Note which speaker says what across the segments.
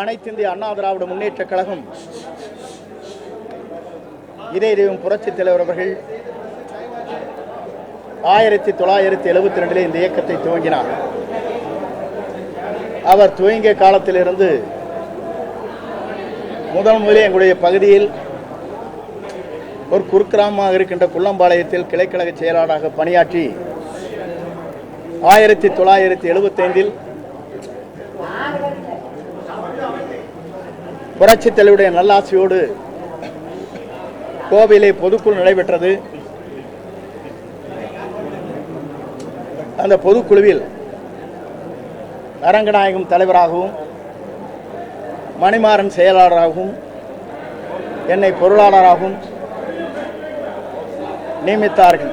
Speaker 1: அனைத்திந்திய அண்ணா திராவிட முன்னேற்றக் கழகம். இதே தெய்வம் புரட்சித் தலைவர் அவர்கள் ஆயிரத்தி தொள்ளாயிரத்தி எழுபத்தி ரெண்டிலே இந்த இயக்கத்தை துவங்கினார். அவர் துவங்கிய காலத்திலிருந்து முதல் முதலில் எங்களுடைய பகுதியில் ஒரு குறுக்கிராமமாக இருக்கின்ற குள்ளம்பாளையத்தில் கிளைக்கழக செயலாளராக பணியாற்றி ஆயிரத்தி தொள்ளாயிரத்தி எழுபத்தைந்தில் புரட்சி தலைவருடைய நல்லாசியோடு கோவையிலே பொதுக்குழு நடைபெற்றது. அந்த பொதுக்குழுவில் அரங்கநாயகம் தலைவராகவும் மணிமாறன் செயலாளராகவும் என்னை பொருளாளராகவும் நியமித்தார்கள்.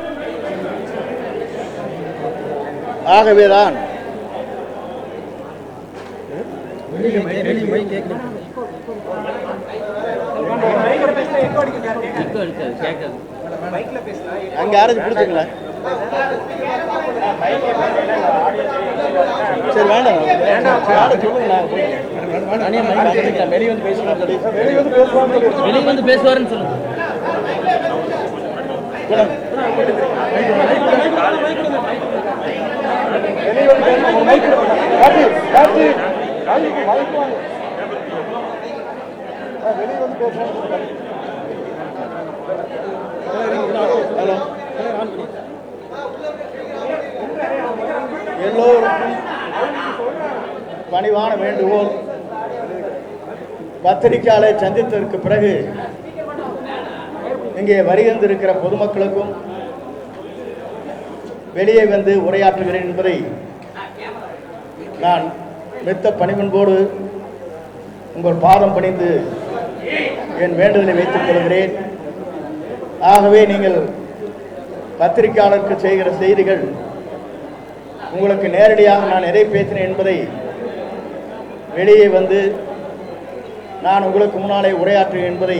Speaker 1: ஆகவேதான் அங்க யாராச்சும் பிடிச்சிங்களா சரி வேண்டாம். யாரும் வெளியே வந்து பேசலாம் வெளியே வந்து
Speaker 2: வெளியே வந்து பேசுவாருன்னு சொல்லுங்க.
Speaker 1: எல்லோருக்கும் பணிவான வேண்டுகோள் பத்திரிகையாளரை சந்தித்ததற்கு பிறகு இங்கே வருகின்றிருக்கிற பொதுமக்களுக்கும் வெளியே வந்து உரையாற்றுகிறேன் என்பதை நான் மெத்த பணிமன்போடு உங்கள் பாதம் பணிந்து என் வேண்டுதலை வைத்துக் கொள்கிறேன். ஆகவே நீங்கள் பத்திரிகையாளருக்கு செய்கிற செய்திகள் உங்களுக்கு நேரடியாக நான் எதை பேசினேன் என்பதை வெளியே வந்து நான் உங்களுக்கு முன்னாலே உரையாற்றுவேன் என்பதை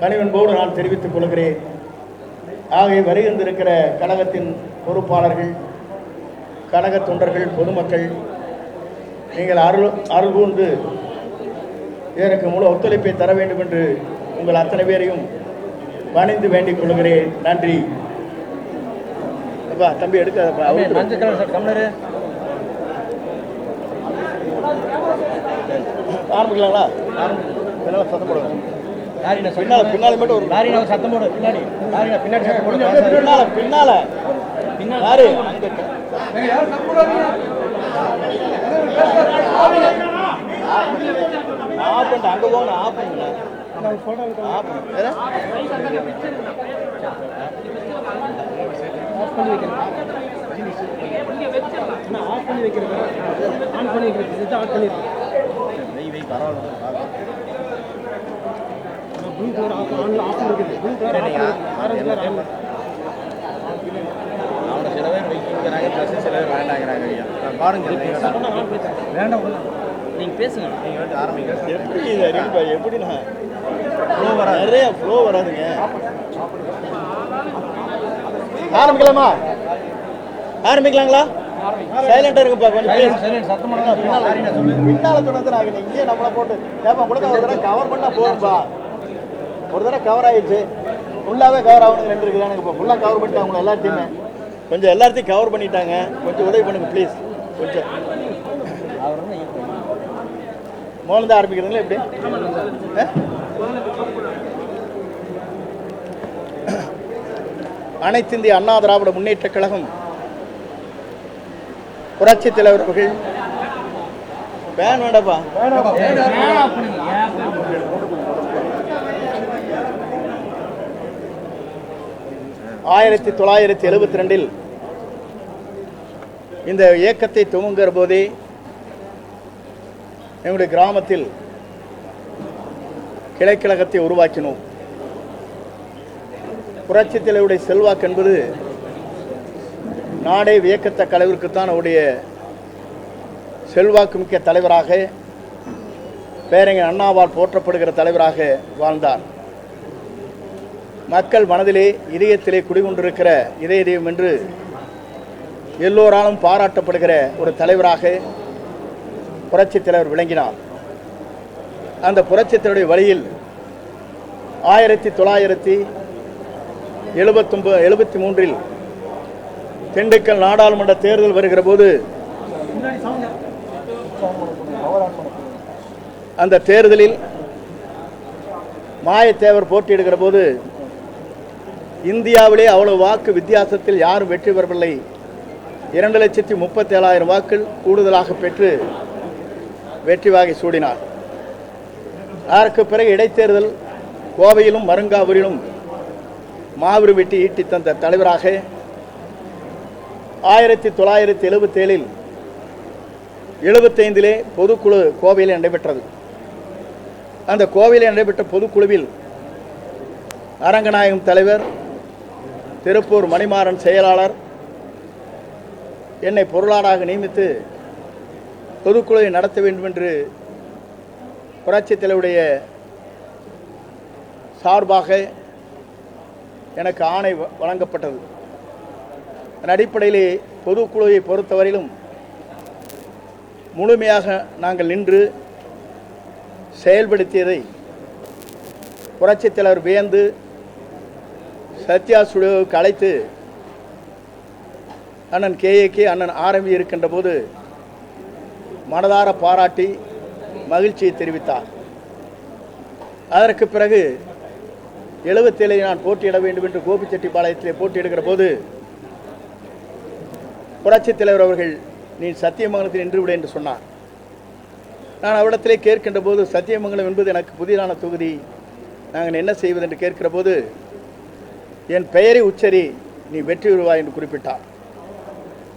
Speaker 1: கனிவன்போடு நான் தெரிவித்துக் கொள்கிறேன். ஆகவே வருகின்றிருக்கிற கழகத்தின் பொறுப்பாளர்கள் கழக தொண்டர்கள் பொதுமக்கள் நீங்கள் அருள் அருள் கூர்ந்து எனக்கு முழு ஒத்துழைப்பை தர வேண்டும் என்று உங்கள் அத்தனை பேரையும் பணிந்து வேண்டிக் கொள்கிறேன் நன்றி அப்பா தம்பி எடுக்காதப்பா ஆரம்பிக்கலாங்களா பின்னால் சத்தம் போடுங்க பின்னால பின்னால மட்டும் ஒரு
Speaker 2: ஒரு சத்தம் போடு பின்னாடி லாரிண்ணா பின்னாடி சத்தம் போடு
Speaker 1: பின்னால பின்னால
Speaker 2: பின்னால
Speaker 1: யாரு அங்க ஆஃப் பண்ணிட்டு அங்க போங்க ஆஃப் பண்ணுங்க ஆஃப்
Speaker 2: பண்ணி வைக்கிறேன் அண்ணா ஆஃப் பண்ணி வைக்கிறேன் ஆன் பண்ணி வைக்கிறேன் இது ஆன் பண்ணிடுறேன் blue colour off on off இருக்குது blue colour off orange colour on
Speaker 3: அவனை சில பேர் வைக்கிறாங்க ப்ளஸ் சில பேர் வேண்டாங்கிறாங்க ஐயா. பாருங்க
Speaker 2: வேண்டாம் நீங்க பேசுங்க.
Speaker 3: நீங்கள் வந்து ஆரம்பிங்க.
Speaker 1: எப்படி இது அறிவிப்பா எப்படி நான்? ஃப்ளோ வர நிறைய ஃப்ளோ வராதுங்க. ஆரம்பிக்கலாமா? ஆரம்பிக்கலாங்களா? சைலண்டா இருக்குப்பா கொஞ்சம்
Speaker 2: சைலண்ட் சத்தம் பின்னால
Speaker 1: சொன்னது நாங்கள் இங்கேயே நம்மளை போட்டு ஏப்பா கொடுக்க ஒரு தடவை கவர் பண்ணா போதும்பா ஒரு தடவை கவர் ஆயிடுச்சு. ஃபுல்லாகவே கவர் ஆகணுங்க ரெண்டு இருக்குது. எனக்கு இப்போ ஃபுல்லாக கவர் பண்ணிட்டாங்க உங்களை எல்லாத்தையுமே கொஞ்சம் எல்லாத்தையும் கவர் பண்ணிட்டாங்க. கொஞ்சம் உதவி பண்ணுங்க ப்ளீஸ் கொஞ்சம். மோலந்து ஆரம்பிக்கிறதுங்களா எப்படி? அனைத்திந்திய அண்ணா திராவிட முன்னேற்றக் கழகம் புரட்சித் தலைவர் அவர்கள். வேன் ஆயிரத்தி தொள்ளாயிரத்தி எழுபத்தி ரெண்டில் இந்த இயக்கத்தை துவங்குகிற போதே எங்களுடைய கிராமத்தில் கிளைக்கழகத்தை உருவாக்கினோம். புரட்சி தலைவருடைய செல்வாக்கு என்பது நாடே வியக்கத்தக்க அளவிற்குத்தான் அவருடைய செல்வாக்கு மிக்க தலைவராக பேரறிஞர் அண்ணாவால் போற்றப்படுகிற தலைவராக வாழ்ந்தார். மக்கள் மனதிலே இதயத்திலே குடிகொண்டிருக்கிற இதய தெய்வம் என்று எல்லோராலும் பாராட்டப்படுகிற ஒரு தலைவராக புரட்சித் தலைவர் விளங்கினார். அந்த புரட்சித்தலைவருடைய வழியில் ஆயிரத்தி தொள்ளாயிரத்தி எழுபத்தொம்பது எழுபத்தி மூன்றில் திண்டுக்கல் நாடாளுமன்ற தேர்தல் வருகிற போது அந்த தேர்தலில் மாயத்தேவர் போட்டியிடுகிற போது இந்தியாவிலே அவ்வளவு வாக்கு வித்தியாசத்தில் யாரும் வெற்றி பெறவில்லை. இரண்டு லட்சத்தி முப்பத்தி ஏழாயிரம் வாக்கள் கூடுதலாக பெற்று வெற்றி வாகை சூடினார். அதற்கு பிறகு இடைத்தேர்தல் கோவையிலும் மருங்காவூரிலும் மாபெரும் வெட்டி ஈட்டி தந்த தலைவராக ஆயிரத்தி தொள்ளாயிரத்தி எழுபத்தேழில் எழுபத்தைந்திலே பொதுக்குழு கோவையில் நடைபெற்றது. அந்த கோவையில் நடைபெற்ற பொதுக்குழுவில் அரங்கநாயகம் தலைவர் திருப்பூர் மணிமாறன் செயலாளர் என்னை பொருளாளராக நியமித்து பொதுக்குழுவை நடத்த வேண்டும் என்று புரட்சித் தலைவருடைய சார்பாக எனக்கு ஆணை வ- வழங்கப்பட்டது. அதன் அடிப்படையிலே பொதுக்குழுவை பொறுத்தவரையிலும் முழுமையாக நாங்கள் நின்று செயல்படுத்தியதை புரட்சித் தலைவர் வியந்து சத்யா சுடுவுக்கு அழைத்து அண்ணன் கேஏகே அண்ணன் ஆரம்பி இருக்கின்ற போது மனதார பாராட்டி மகிழ்ச்சியை தெரிவித்தார். அதற்கு பிறகு எழுபத்தேழை நான் போட்டியிட வேண்டும் என்று கோபிச்செட்டிப்பாளையத்திலே போட்டியிடுகிற போது புரட்சித் தலைவர் அவர்கள் நீ சத்தியமங்கலத்தில் நின்றுவிட என்று சொன்னார். நான் அவரிடத்திலே கேட்கின்ற போது சத்தியமங்கலம் என்பது எனக்கு புதிதான தொகுதி. நாங்கள் என்ன செய்வது? என்று கேட்கிற போது என் பெயரை உச்சரி நீ வெற்றி பெறுவாய் என்று குறிப்பிட்டார்.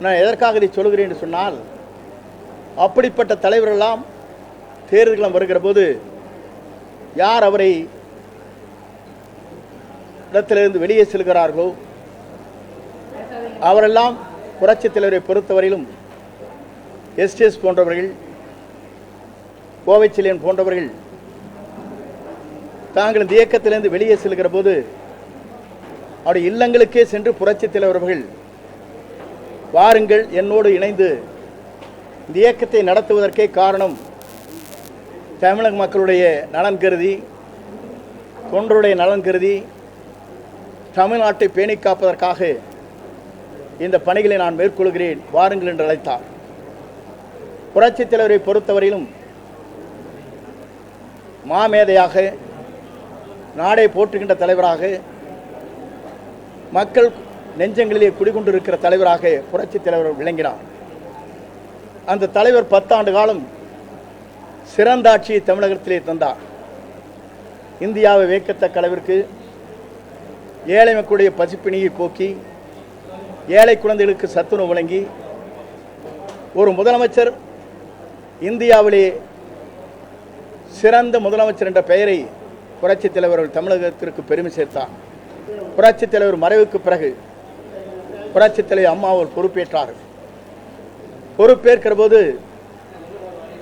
Speaker 1: நான் எதற்காக இதை சொல்கிறேன் என்று சொன்னால் அப்படிப்பட்ட தலைவரெல்லாம் தேர்தல்களம் வருகிற போது யார் அவரை இடத்திலிருந்து வெளியே செல்கிறார்களோ அவரெல்லாம் புரட்சித் தலைவரை பொறுத்தவரையிலும் எஸ்டிஎஸ் போன்றவர்கள் கோவைச்சிலியன் போன்றவர்கள் தாங்கள் இந்த இயக்கத்திலிருந்து வெளியே செல்கிற போது அவருடைய இல்லங்களுக்கே சென்று புரட்சித் தலைவர்கள் அவர்கள் வாருங்கள் என்னோடு இணைந்து இந்த இயக்கத்தை நடத்துவதற்கே காரணம் தமிழக மக்களுடைய நலன் கருதி தொண்டருடைய நலன் கருதி தமிழ்நாட்டை பேணி காப்பதற்காக இந்த பணிகளை நான் மேற்கொள்கிறேன் வாருங்கள் என்று அழைத்தார். புரட்சித் தலைவரை பொறுத்தவரையிலும் மாமேதையாக நாடை போற்றுகின்ற தலைவராக மக்கள் நெஞ்சங்களிலே குடிகொண்டிருக்கிற தலைவராக புரட்சித் தலைவர் விளங்கினார். அந்த தலைவர் பத்தாண்டு காலம் சிறந்த ஆட்சியை தமிழகத்திலே தந்தார். இந்தியாவை வேக்கத்தக்க அளவிற்கு ஏழை மக்களுடைய பசிப்பிணியை போக்கி ஏழை குழந்தைகளுக்கு சத்துணவு வழங்கி ஒரு முதலமைச்சர் இந்தியாவிலே சிறந்த முதலமைச்சர் என்ற பெயரை புரட்சித் தலைவர் அவர்கள் தமிழகத்திற்கு பெருமை சேர்த்தார். புரட்சித் தலைவர் மறைவுக்கு பிறகு புரட்சித் தலைவர் அம்மா அவர் பொறுப்பேற்றார் பொறுப்பேற்கிற போது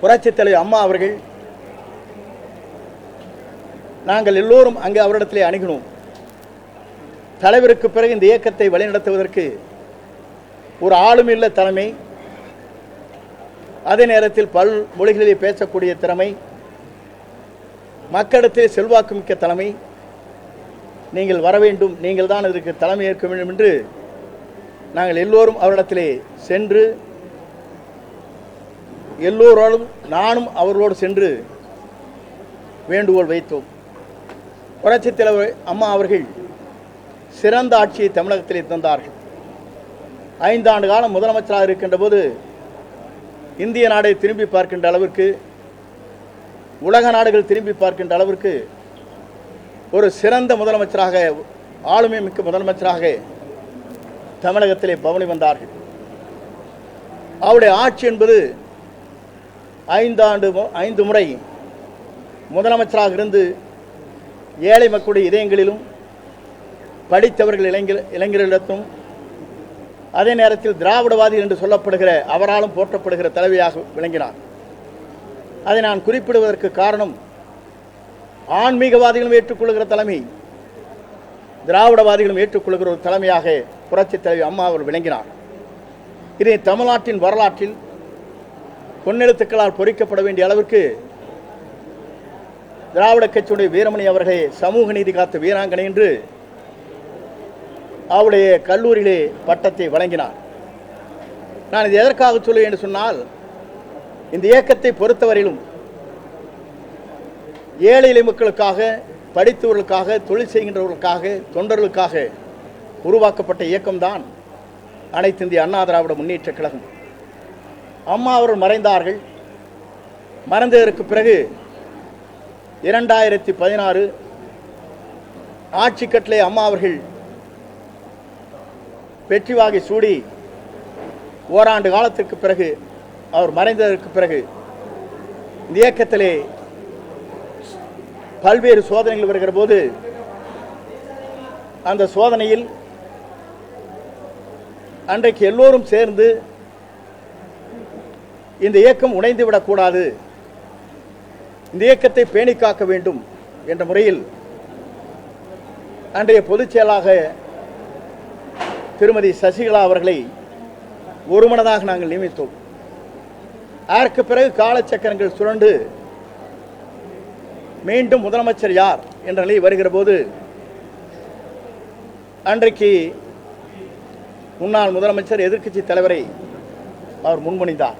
Speaker 1: புரட்சித் தலைவர் அம்மா அவர்கள் நாங்கள் எல்லோரும் அங்கே அவரிடத்திலே அணுகினோம். தலைவருக்கு பிறகு இந்த இயக்கத்தை வழிநடத்துவதற்கு ஒரு ஆளும் இல்ல தலைமை அதே நேரத்தில் பல் மொழிகளிலே பேசக்கூடிய திறமை மக்களிடத்தில் செல்வாக்கு மிக்க தலைமை நீங்கள் வர வேண்டும் நீங்கள் தான் இதற்கு தலைமை ஏற்க வேண்டும் என்று நாங்கள் எல்லோரும் அவரிடத்திலே சென்று எல்லோரோடும் நானும் அவர்களோடு சென்று வேண்டுகோள் வைத்தோம். புரட்சித் தலைவர் அம்மா அவர்கள் சிறந்த ஆட்சியை தமிழகத்திலே தந்தார்கள். ஐந்தாண்டு காலம் முதலமைச்சராக இருக்கின்ற போது இந்திய நாடை திரும்பி பார்க்கின்ற அளவிற்கு உலக நாடுகள் திரும்பி பார்க்கின்ற அளவிற்கு ஒரு சிறந்த முதலமைச்சராக ஆளுமை மிக்க முதலமைச்சராக தமிழகத்திலே பவனி வந்தார்கள். அவருடைய ஆட்சி என்பது ஐந்தாண்டு மு- ஐந்து முறை முதலமைச்சராக இருந்து ஏழை மக்களுடைய இதயங்களிலும் படித்தவர்கள் இளைஞர் இளைஞர்களிடத்தும் அதே நேரத்தில் திராவிடவாதி என்று சொல்லப்படுகிற அவராலும் போற்றப்படுகிற தலைவியாக விளங்கினார். அதை நான் குறிப்பிடுவதற்கு காரணம் ஆன்மீகவாதிகளும் ஏற்றுக்கொள்கிற தலைமை திராவிடவாதிகளும் ஏற்றுக்கொள்கிற ஒரு தலைமையாக புரட்சித் தலைவி அம்மா அவர் விளங்கினார். இதை தமிழ்நாட்டின் வரலாற்றில் பொன்னெழுத்துக்களால் பொறிக்கப்பட வேண்டிய அளவிற்கு திராவிட கட்சியுடைய வீரமணி அவர்களே சமூக நீதி காத்த வீராங்கனை என்று அவருடைய கல்லூரியிலே பட்டத்தை வழங்கினார். நான் இது எதற்காக சொல்லுவேன் என்று சொன்னால் இந்த இயக்கத்தை பொறுத்தவரையிலும் ஏழை எளிய மக்களுக்காக படித்தவர்களுக்காக தொழில் செய்கின்றவர்களுக்காக தொண்டர்களுக்காக உருவாக்கப்பட்ட இயக்கம்தான் அனைத்து இந்திய அண்ணா திராவிட முன்னேற்ற கழகம். அம்மா அவர்கள் மறைந்தார்கள். மறைந்ததற்கு பிறகு இரண்டாயிரத்தி பதினாறு ஆட்சி கட்டளை அம்மா அவர்கள் வெற்றிவாகி சூடி ஓராண்டு காலத்திற்கு பிறகு அவர் மறைந்ததற்கு பிறகு இந்த இயக்கத்திலே பல்வேறு சோதனைகள் வருகிற போது அந்த சோதனையில் அன்றைக்கு எல்லோரும் சேர்ந்து இந்த இயக்கம் உடைந்து விடக்கூடாது. இந்த இயக்கத்தை பேணி காக்க வேண்டும் என்ற முறையில் அன்றைய பொதுச் செயலாக திருமதி சசிகலா அவர்களை ஒருமனதாக நாங்கள் நியமித்தோம். அதற்கு பிறகு காலச்சக்கரங்கள் சுரண்டு மீண்டும் முதலமைச்சர் யார் என்ற நிலை வருகிற போது அன்றைக்கு முன்னாள் முதலமைச்சர் எதிர்க்கட்சி தலைவரை அவர் முன்மொழிந்தார்.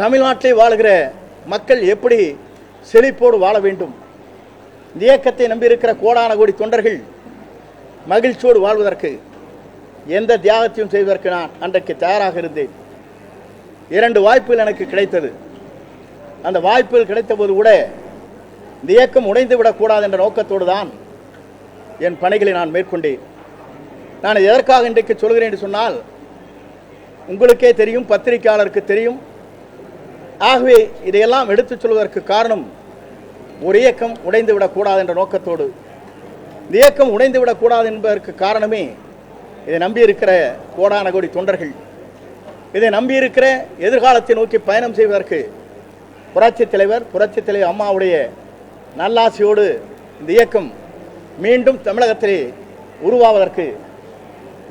Speaker 1: தமிழ்நாட்டிலே வாழ்கிற மக்கள் எப்படி செழிப்போடு வாழ வேண்டும்? இந்த இயக்கத்தை நம்பியிருக்கிற கோடான கோடி தொண்டர்கள் மகிழ்ச்சியோடு வாழ்வதற்கு எந்த தியாகத்தையும் செய்வதற்கு நான் அன்றைக்கு தயாராக இருந்தேன். இரண்டு வாய்ப்புகள் எனக்கு கிடைத்தது. அந்த வாய்ப்புகள் கிடைத்த போது கூட இந்த இயக்கம் உடைந்து விடக்கூடாது என்ற நோக்கத்தோடு தான் என் பணிகளை நான் மேற்கொண்டேன். நான் எதற்காக இன்றைக்கு சொல்கிறேன் என்று சொன்னால் உங்களுக்கே தெரியும் பத்திரிகையாளருக்கு தெரியும் ஆகவே இதையெல்லாம் எடுத்துச் சொல்வதற்கு காரணம் ஒரு இயக்கம் உடைந்துவிடக்கூடாது என்ற நோக்கத்தோடு. இந்த இயக்கம் உடைந்து விடக்கூடாது என்பதற்கு காரணமே இதை நம்பியிருக்கிற கோடான கோடி தொண்டர்கள். இதை நம்பியிருக்கிற எதிர்காலத்தை நோக்கி பயணம் செய்வதற்கு புரட்சித் தலைவர் புரட்சித் தலைவர் அம்மாவுடைய நல்லாசியோடு இந்த இயக்கம் மீண்டும் தமிழகத்திலே உருவாவதற்கு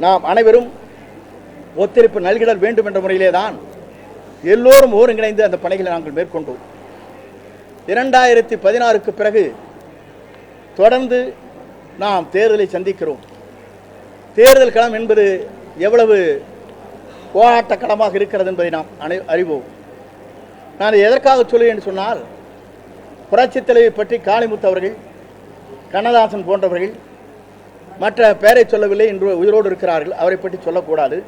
Speaker 1: நாம் அனைவரும் ஒத்துழைப்பு நல்கிடல் வேண்டும் என்ற முறையிலே தான் எல்லோரும் ஒருங்கிணைந்து அந்த பணிகளை நாங்கள் மேற்கொண்டோம். இரண்டாயிரத்தி பதினாறுக்கு பிறகு தொடர்ந்து நாம் தேர்தலை சந்திக்கிறோம். தேர்தல் களம் என்பது எவ்வளவு போராட்ட களமாக இருக்கிறது என்பதை நாம் அனை அறிவோம். நான் எதற்காக சொல்லுவேன் என்று சொன்னால் புரட்சித் தலைவி பற்றி காளிமுத்து அவர்கள் கண்ணதாசன் போன்றவர்கள் மற்ற பெயரை சொல்லவில்லை என்று உயிரோடு இருக்கிறார்கள். அவரை பற்றி சொல்லக்கூடாது.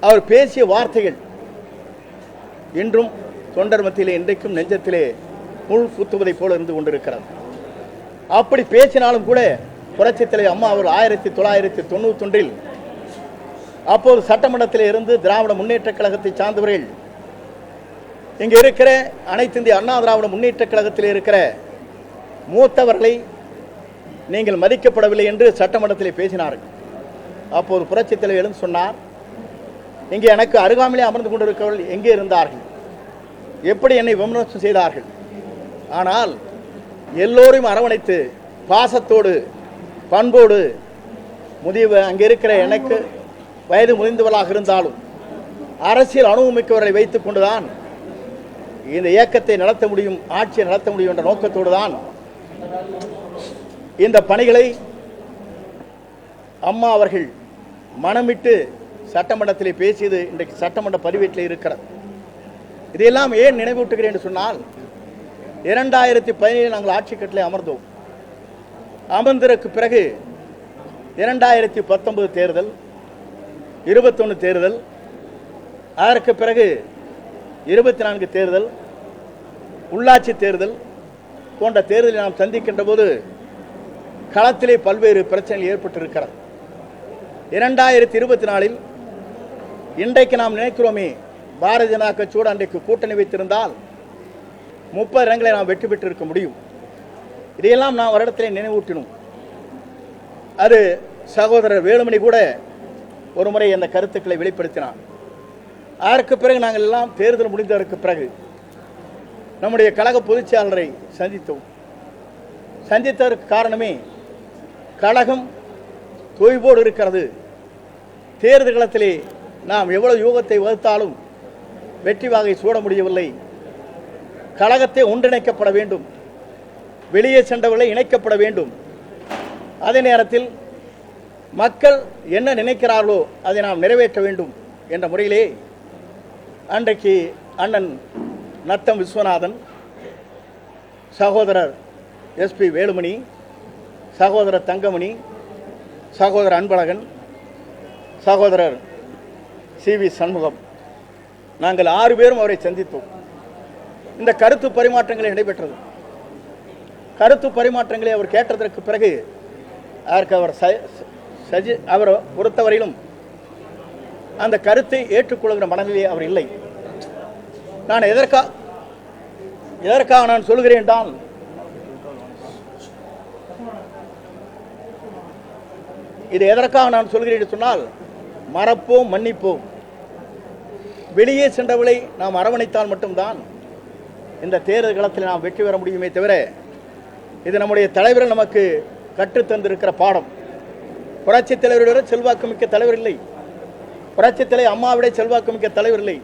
Speaker 1: அவர் பேசிய வார்த்தைகள் இன்றும் தொண்டர் மத்தியிலே இன்றைக்கும் நெஞ்சத்திலே முள் குத்துவதைப் போல இருந்து கொண்டிருக்கிறது. அப்படி பேசினாலும் கூட புரட்சித்தலை தலைவர் அம்மா அவர் ஆயிரத்தி தொள்ளாயிரத்தி தொண்ணூத்தொன்றில் அப்போது சட்டமன்றத்தில் இருந்து திராவிட முன்னேற்றக் கழகத்தை சார்ந்தவர்கள் இங்கே இருக்கிற அனைத்து இந்திய அண்ணா திராவிட முன்னேற்றக் கழகத்தில் இருக்கிற மூத்தவர்களை நீங்கள் மதிக்கப்படவில்லை என்று சட்டமன்றத்தில் பேசினார்கள். அப்போது புரட்சித் தலைவர் சொன்னார் இங்கே எனக்கு அருகாமையிலே அமர்ந்து கொண்டிருக்கிறவர்கள் எங்கே இருந்தார்கள்? எப்படி என்னை விமர்சனம் செய்தார்கள்? ஆனால் எல்லோரையும் அரவணைத்து பாசத்தோடு பண்போடு முதிய அங்கே இருக்கிற எனக்கு வயது முதிந்தவர்களாக இருந்தாலும் அரசியல் அனுபவமிக்கவர்களை வைத்துக் கொண்டுதான் இந்த இயக்கத்தை நடத்த முடியும் ஆட்சியை நடத்த முடியும் என்ற நோக்கத்தோடு தான் இந்த பணிகளை அம்மா அவர்கள் மனமிட்டு சட்டமன்றத்தில் பேசியது இன்றைக்கு சட்டமன்ற பதிவேட்டில் இருக்கிறது. இதையெல்லாம் ஏன் நினைவூட்டுகிறேன் என்று சொன்னால் இரண்டாயிரத்தி பதினேழு நாங்கள் ஆட்சி கட்டிலே அமர்ந்தோம். அமர்ந்ததற்கு பிறகு இரண்டாயிரத்தி பத்தொன்பது தேர்தல் இருபத்தொன்று தேர்தல் அதற்கு பிறகு இருபத்தி நான்கு தேர்தல் உள்ளாட்சி தேர்தல் போன்ற தேர்தலை நாம் சந்திக்கின்ற போது களத்திலே பல்வேறு பிரச்சனைகள் ஏற்பட்டிருக்கிறது. இரண்டாயிரத்தி இருபத்தி நாலில் இன்றைக்கு நாம் நினைக்கிறோமே பாரதிய ஜனதா கட்சியோடு அன்றைக்கு கூட்டணி வைத்திருந்தால் முப்பது இடங்களை நாம் வெற்றி பெற்றிருக்க முடியும். இதையெல்லாம் நாம் இடத்துல நினைவூட்டினோம். அது சகோதரர் வேலுமணி கூட ஒரு முறை அந்த கருத்துக்களை வெளிப்படுத்தினார். அதற்கு பிறகு நாங்கள் எல்லாம் தேர்தல் முடிந்ததற்கு பிறகு நம்முடைய கழக பொதுச்செயலரை சந்தித்தோம். சந்தித்ததற்கு காரணமே கழகம் தொய்வோடு இருக்கிறது. தேர்தல் களத்திலே நாம் எவ்வளவு யூகத்தை வகுத்தாலும் வெற்றி வாகை சூட முடியவில்லை. கழகத்தை ஒன்றிணைக்கப்பட வேண்டும். வெளியே சென்றவர்களை இணைக்கப்பட வேண்டும். அதே நேரத்தில் மக்கள் என்ன நினைக்கிறார்களோ அதை நாம் நிறைவேற்ற வேண்டும் என்ற முறையிலே அன்றைக்கு அண்ணன் நத்தம் விஸ்வநாதன் சகோதரர் எஸ்பி வேலுமணி சகோதரர் தங்கமணி சகோதரர் அன்பழகன் சகோதரர் சி வி சண்முகம். நாங்கள் ஆறு பேரும் அவரை சந்தித்தோம். இந்த கருத்து பரிமாற்றங்களை நடைபெற்றது. கருத்து பரிமாற்றங்களை அவர் கேட்டதற்கு பிறகு அதற்கு அவர் ச- சஜி அவர் பொறுத்தவரையிலும் அந்த கருத்தை ஏற்றுக்கொள்கிற மனநிலை அவர் இல்லை. நான் எதற்கா எதற்காக நான் சொல்கிறேன் என்றால் இது எதற்காக நான் சொல்கிறேன் சொன்னால் மறப்போம் மன்னிப்போம். வெளியே சென்றவளை நாம் அரவணைத்தால் மட்டும்தான் இந்த தேர்தல் களத்தில் நாம் வெற்றி பெற முடியுமே தவிர இது நம்முடைய தலைவர் நமக்கு கற்றுத் தந்திருக்கிற பாடம். புரட்சி தலைவரை விட செல்வாக்கு மிக்க தலைவர் இல்லை. புரட்சி தலைவர் அம்மாவிட செல்வாக்கு மிக்க தலைவர் இல்லை.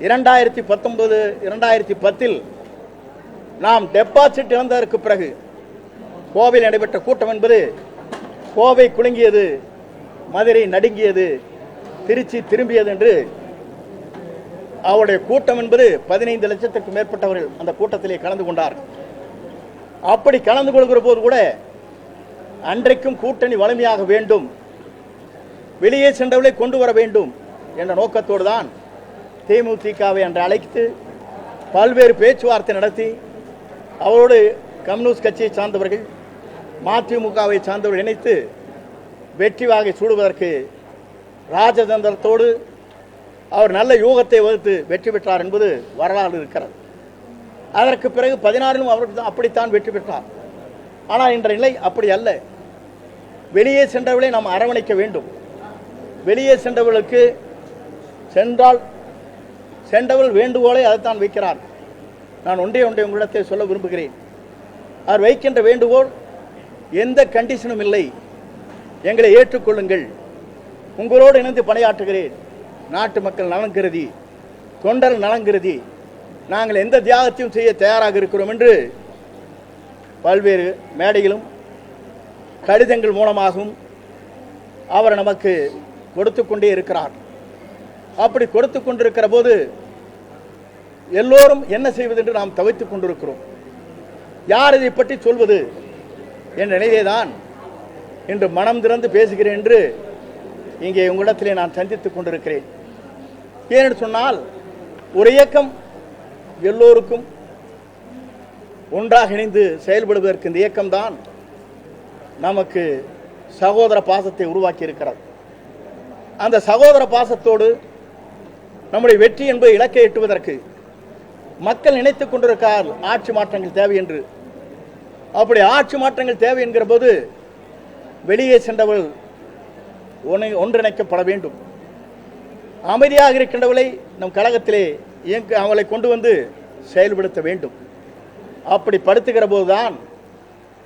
Speaker 1: இரண்டாயிரத்தி பத்தொன்பது இரண்டாயிரத்தி பத்தில் நாம் டெபாசிட் இழந்ததற்கு பிறகு கோவையில் நடைபெற்ற கூட்டம் என்பது கோவை குலுங்கியது. மதுரை நடுங்கியது திருச்சி திரும்பியது என்று அவருடைய கூட்டம் என்பது பதினைந்து லட்சத்துக்கும் மேற்பட்டவர்கள் அந்த கூட்டத்திலே கலந்து கொண்டார். அப்படி கலந்து கொள்கிற போது கூட அன்றைக்கும் கூட்டணி வலிமையாக வேண்டும் வெளியே சென்றவர்களை கொண்டு வர வேண்டும் என்ற நோக்கத்தோடு தான் தேமுதிகவை அன்று அழைத்து பல்வேறு பேச்சுவார்த்தை நடத்தி அவரோடு கம்யூனிஸ்ட் கட்சியை சார்ந்தவர்கள் மதிமுகவை சார்ந்தவர்கள் இணைத்து வெற்றி வாகை சூடுவதற்கு ராஜதந்திரத்தோடு அவர் நல்ல யூகத்தை வகுத்து வெற்றி பெற்றார் என்பது வரலாறு இருக்கிறது. அதற்கு பிறகு பதினாறிலும் அவர் அப்படித்தான் வெற்றி பெற்றார். ஆனால் இன்ற நிலை அப்படி அல்ல. வெளியே சென்றவர்களை நாம் அரவணைக்க வேண்டும். வெளியே சென்றவர்களுக்கு சென்றால் சென்றவள் வேண்டுகோளை அதைத்தான் வைக்கிறார். நான் ஒன்றே ஒன்றை உங்களிடத்தை சொல்ல விரும்புகிறேன். அவர் வைக்கின்ற வேண்டுகோள் எந்த கண்டிஷனும் இல்லை. எங்களை ஏற்றுக்கொள்ளுங்கள். உங்களோடு இணைந்து பணியாற்றுகிறேன். நாட்டு மக்கள் நலன் கருதி தொண்டர் நலன் கருதி நாங்கள் எந்த தியாகத்தையும் செய்ய தயாராக இருக்கிறோம் என்று பல்வேறு மேடைகளும் கடிதங்கள் மூலமாகவும் அவர் நமக்கு கொடுத்து கொண்டே இருக்கிறார். அப்படி கொடுத்து கொண்டிருக்கிற போது எல்லோரும் என்ன செய்வது என்று நாம் தவித்துக் கொண்டிருக்கிறோம். யார் இதை பற்றி சொல்வது? என்ற நிலையிலே தான் இன்று மனம் திறந்து பேசுகிறேன் என்று இங்கே உங்களிடத்திலே நான் சந்தித்துக் கொண்டிருக்கிறேன். ஏனென்று சொன்னால் ஒரு இயக்கம் எல்லோருக்கும் ஒன்றாக இணைந்து செயல்படுவதற்கு இந்த இயக்கம்தான் நமக்கு சகோதர பாசத்தை உருவாக்கி இருக்கிறது அந்த சகோதர பாசத்தோடு நம்முடைய வெற்றி என்பது இலக்கை எட்டுவதற்கு மக்கள் நினைத்துக் கொண்டிருக்கார் ஆட்சி மாற்றங்கள் தேவை என்று. அப்படி ஆட்சி மாற்றங்கள் தேவை என்கிற போது வெளியே சென்றவர்கள் ஒனை ஒன்றிணைக்கப்பட வேண்டும். அமைதியாக இருக்கின்றவளை நம் கழகத்திலே இயங்க அவளை கொண்டு வந்து செயல்படுத்த வேண்டும். அப்படி படுத்துகிற போதுதான்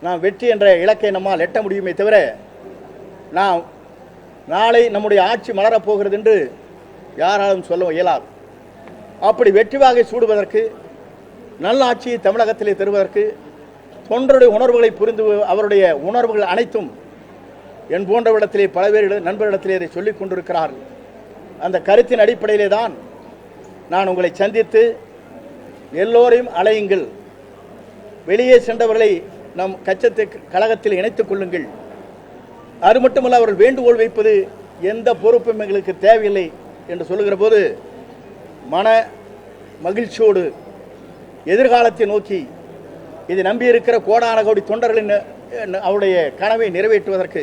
Speaker 1: நாம் வெற்றி என்ற இலக்கை நம்மால் எட்ட முடியுமே தவிர நாம் நாளை நம்முடைய ஆட்சி மலரப் போகிறது என்று யாராலும் சொல்ல இயலாது. அப்படி வெற்றி வாகை சூடுவதற்கு நல்ல ஆட்சியை தமிழகத்திலே தருவதற்கு தொண்டருடைய உணர்வுகளை புரிந்து அவருடைய உணர்வுகள் அனைத்தும் என் போன்றவிடத்திலே பல பேர் நண்பரிடத்திலே இதை சொல்லிக் கொண்டிருக்கிறார்கள். அந்த கருத்தின் அடிப்படையிலே தான் நான் உங்களை சந்தித்து எல்லோரையும் அலையுங்கள் வெளியே சென்றவர்களை நம் கச்சத்து கழகத்தில் இணைத்துக் கொள்ளுங்கள். அது மட்டுமல்ல அவர்கள் வேண்டுகோள் வைப்பது எந்த பொறுப்பும் எங்களுக்கு தேவையில்லை என்று சொல்லுகிற போது மன மகிழ்ச்சியோடு எதிர்காலத்தை நோக்கி இதை நம்பியிருக்கிற கோடான கோடி தொண்டர்களின் அவருடைய கனவை நிறைவேற்றுவதற்கு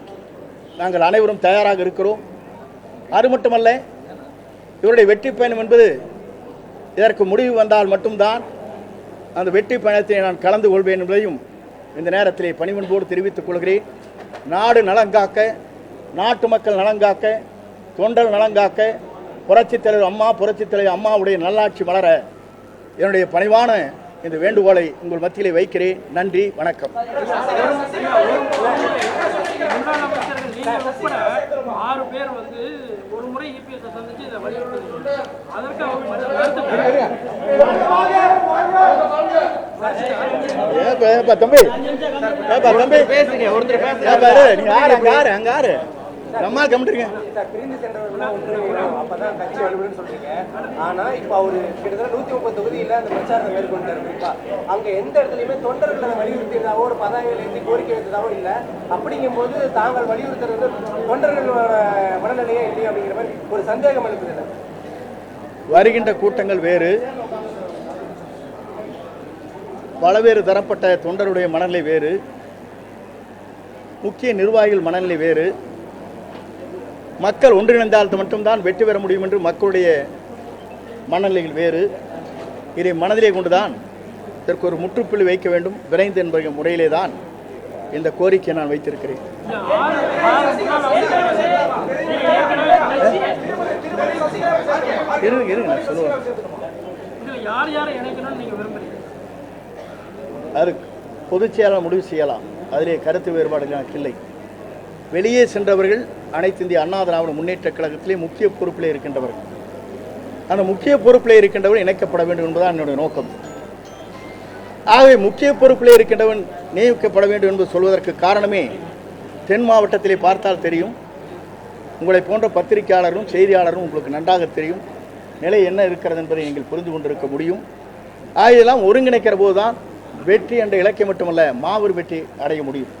Speaker 1: நாங்கள் அனைவரும் தயாராக இருக்கிறோம். அது மட்டுமல்ல இவருடைய வெற்றி பயணம் என்பது இதற்கு முடிவு வந்தால் மட்டும்தான் அந்த வெற்றி பயணத்தை நான் கலந்து கொள்வேன் என்பதையும் இந்த நேரத்திலே பணிவன்போடு தெரிவித்துக் கொள்கிறேன். நாடு நலங்காக்க நாட்டு மக்கள் நலங்காக்க தொண்டல் நலங்காக்க புரட்சித் தலைவர் அம்மா புரட்சித் தலைவர் அம்மாவுடைய நல்லாட்சி மலர என்னுடைய பணிவான இந்த வேண்டுகோளை உங்கள் மத்தியிலே வைக்கிறேன். நன்றி வணக்கம்.
Speaker 2: நீங்கள் உட்பட ஆறு பேர் வந்து ஒரு முறை இபிஎஸ் சந்திச்சு இதை வலியுறுத்தி அதற்கு அவங்க கருத்து
Speaker 1: தம்பி ஏப்பா, தம்பி
Speaker 3: பேசுங்க ஒருத்தர் பேசுங்க
Speaker 1: அங்க யாரு அங்க யாரு நம்மா கம்பிட்டுருங்க
Speaker 4: சார் பிரிந்து சென்றவர்கள்லாம் ஒன்றிணையணும் அப்பதான் கட்சி வலுவுன்னு சொல்றீங்க. ஆனா இப்ப அவரு கிட்டத்தட்ட நூத்தி முப்பது தொகுதியில அந்த பிரச்சாரத்தை மேற்கொண்டாரு குறிப்பா. அங்க எந்த இடத்துலயுமே தொண்டர்களை வலியுறுத்தியதாவோ ஒரு ஏற்றி கோரிக்கை வைத்ததாவோ இல்ல. அப்படிங்கும்போது தாங்கள் வலியுறுத்துறது தொண்டர்களோட மனநிலையே இல்லையா அப்படிங்கிற மாதிரி ஒரு சந்தேகம் எழுப்புது
Speaker 1: வருகின்ற கூட்டங்கள் வேறு. பலவேறு தரப்பட்ட தொண்டருடைய மனநிலை வேறு. முக்கிய நிர்வாகிகள் மனநிலை வேறு. மக்கள் ஒன்றிணைந்தால் மட்டும்தான் வெற்றி பெற முடியும் என்று மக்களுடைய மனநிலைகள் வேறு. இதை மனதிலே கொண்டுதான் இதற்கு ஒரு முற்றுப்புள்ளி வைக்க வேண்டும். விரைந்து என்பது முறையிலே தான் இந்த கோரிக்கையை நான் வைத்திருக்கிறேன். இருங்க இருங்க நான் சொல்லுவேன். அது பொதுச் செயலாளர் முடிவு செய்யலாம். அதிலே கருத்து வேறுபாடுகள் எனக்கு இல்லை. வெளியே சென்றவர்கள் அனைத்து இந்திய அண்ணா திராவிட முன்னேற்றக் கழகத்திலே முக்கிய பொறுப்பில் இருக்கின்றவர்கள். அந்த முக்கிய பொறுப்பில் இருக்கின்றவன் இணைக்கப்பட வேண்டும் என்பதுதான் என்னுடைய நோக்கம். ஆகவே முக்கிய பொறுப்பில் இருக்கின்றவன் நியமிக்கப்பட வேண்டும் என்று சொல்வதற்கு காரணமே தென் மாவட்டத்திலே பார்த்தால் தெரியும். உங்களை போன்ற பத்திரிகையாளரும் செய்தியாளரும் உங்களுக்கு நன்றாக தெரியும். நிலை என்ன இருக்கிறது என்பதை நீங்கள் புரிந்து கொண்டிருக்க முடியும். ஆகையெல்லாம் ஒருங்கிணைக்கிற போதுதான் வெற்றி என்ற இலக்கை மட்டுமல்ல மாபெரும் வெற்றி அடைய முடியும்.